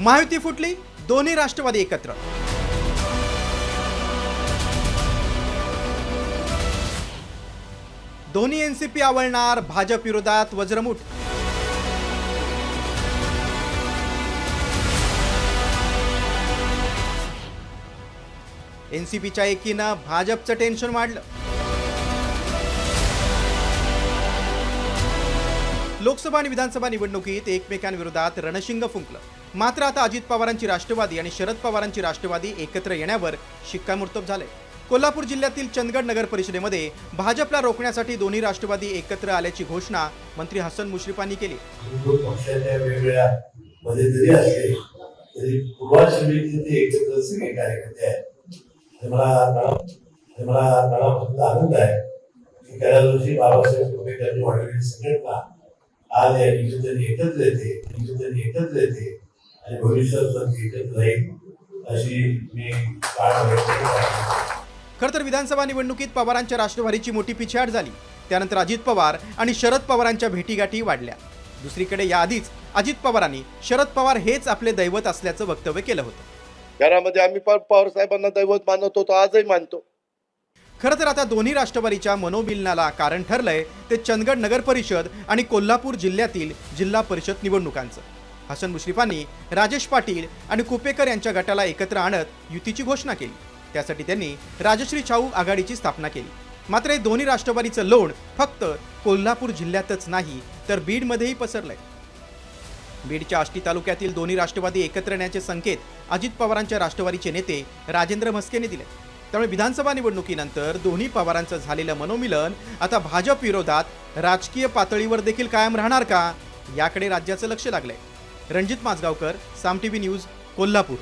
महायुती फुटली दोन्ही राष्ट्रवादी एकत्र. दोन्ही एनसीपी आवळणार भाजप विरोधात वज्रमुठ. एनसीपीच्या एकीनं भाजपचं टेन्शन वाढलं. लोकसभा आणि विधानसभा निवडणुकीत एकमेकांविरोधात रणशिंग फुंकलं. मात्र आता अजित पवारांची राष्ट्रवादी आणि शरद पवारांची राष्ट्रवादी एकत्र येण्यावर शिक्कामोर्तब झाले कोल्हापूर जिल्ह्यातील चंदगड नगर परिषदेमध्ये भाजपला रोखण्यासाठी दोन्ही राष्ट्रवादी एकत्र आल्याची घोषणा मंत्री हसन मुश्रीफांनी केली. मला मला मला फक्त आनंद आहे. की गेल्या वर्षी बाबासाहेब आंबेडकरांनी वाढवलेली संघटना आज या ठिकाणी एकत्र येते ठिकाणी एकत्र येते आणि भविष्यात पण एकत्र राहील अशी मी काळ व्यक्त खरं तर विधानसभा निवडणुकीत पवारांच्या राष्ट्रवादीची मोठी पिछाड झाली. त्यानंतर अजित पवार आणि शरद पवारांच्या भेटीगाठी वाढल्या. दुसरीकडे याआधीच अजित पवारांनी शरद पवार हेच आपले दैवत असल्याचं वक्तव्य केलं होतं. घरामध्ये आम्ही पण पवार साहेबांना दैवत मानत होतो आजही मानतो. खरं तर आता दोन्ही राष्ट्रवादीच्या मनोमिलनाला कारण ठरलंय ते चंदगड नगर परिषद आणि कोल्हापूर जिल्ह्यातील जिल्हा परिषद निवडणुकांचं. हसन मुश्रीफांनी राजेश पाटील आणि कुपेकर यांच्या गटाला एकत्र आणत युतीची घोषणा केली. त्यासाठी त्यांनी राजश्री छाऊ आघाडीची स्थापना केली. मात्र हे दोन्ही राष्ट्रवादीचं लोण फक्त कोल्हापूर जिल्ह्यातच नाही तर बीडमध्येही पसरलंय. बीडच्या आष्टी तालुक्यातील दोन्ही राष्ट्रवादी एकत्र येण्याचे संकेत अजित पवारांच्या राष्ट्रवादीचे नेते राजेंद्र म्हस्केने दिले त्यामुळे विधानसभा निवडणुकीनंतर दोन्ही पवारांचं झालेलं मनोमिलन आता भाजप विरोधात राजकीय पातळीवर देखील कायम राहणार का? याकडे राज्याचं लक्ष लागलंय. Ranjit Majgaonkar Saam T V news Kolhapur.